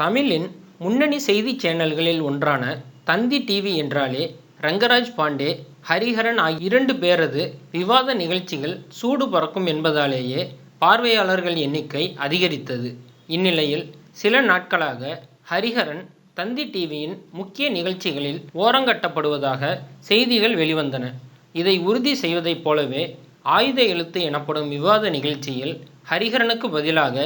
தமிழின் முன்னணி செய்தி சேனல்களில் ஒன்றான தந்தி டிவி என்றாலே ரங்கராஜ் பாண்டே ஹரிஹரன் ஆகிய இரண்டு பேரது விவாத நிகழ்ச்சிகள் சூடு பறக்கும் என்பதாலேயே பார்வையாளர்கள் எண்ணிக்கை அதிகரித்தது. இந்நிலையில் சில நாட்களாக ஹரிஹரன் தந்தி டிவியின் முக்கிய நிகழ்ச்சிகளில் ஓரங்கட்டப்படுவதாக செய்திகள் வெளிவந்தன. இதை உறுதி செய்வதைப் போலவே ஆயுத எழுத்து எனப்படும் விவாத நிகழ்ச்சியில் ஹரிஹரனுக்கு பதிலாக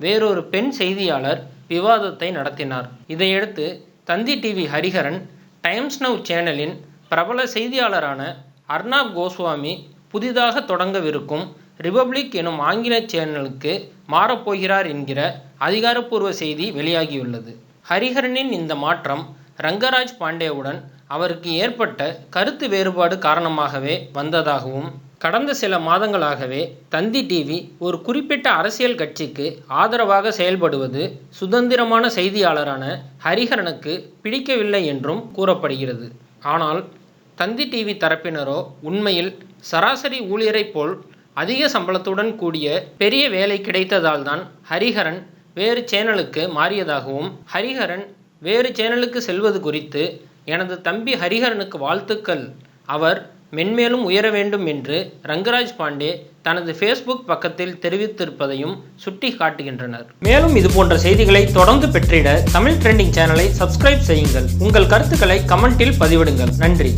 வேறொரு பெண் செய்தியாளர் விவாதத்தை நடத்தினார். இதையடுத்து Thanthi TV Hariharan Times Now சேனலின் பிரபல செய்தியாளரான அர்னாப் கோஸ்வாமி புதிதாக தொடங்கவிருக்கும் ரிபப்ளிக் எனும் ஆங்கில சேனலுக்கு மாறப்போகிறார் என்கிற அதிகாரப்பூர்வ செய்தி வெளியாகியுள்ளது. ஹரிஹரனின் இந்த மாற்றம் ரங்கராஜ் பாண்டேவுடன் அவருக்கு ஏற்பட்ட கருத்து வேறுபாடு காரணமாகவே வந்ததாகவும் கடந்த சில மாதங்களாகவே தந்தி டிவி ஒரு குறிப்பிட்ட அரசியல் கட்சிக்கு ஆதரவாக செயல்படுவது சுதந்திரமான செய்தியாளரான ஹரிஹரனுக்கு பிடிக்கவில்லை என்றும் கூறப்படுகிறது. ஆனால் தந்தி டிவி தரப்பினரோ உண்மையில் சராசரி ஊழியரைப் போல் அதிக சம்பளத்துடன் கூடிய பெரிய வேலை கிடைத்ததால் தான் ஹரிஹரன் வேறு சேனலுக்கு மாறியதாகவும் ஹரிஹரன் வேறு சேனலுக்கு செல்வது குறித்து எனது தம்பி ஹரிஹரனுக்கு வாழ்த்துக்கள். அவர் மென்மேலும் உயர வேண்டும் என்று ரங்கராஜ் பாண்டே தனது ஃபேஸ்புக் பக்கத்தில் தெரிவித்திருப்பதையும் சுட்டி காட்டுகின்றனர். மேலும் இது போன்ற செய்திகளை தொடர்ந்து பெற்றிட தமிழ் ட்ரெண்டிங் சேனலை சப்ஸ்கிரைப் செய்யுங்கள். உங்கள் கருத்துக்களை கமெண்டில் பதிவிடுங்கள். நன்றி.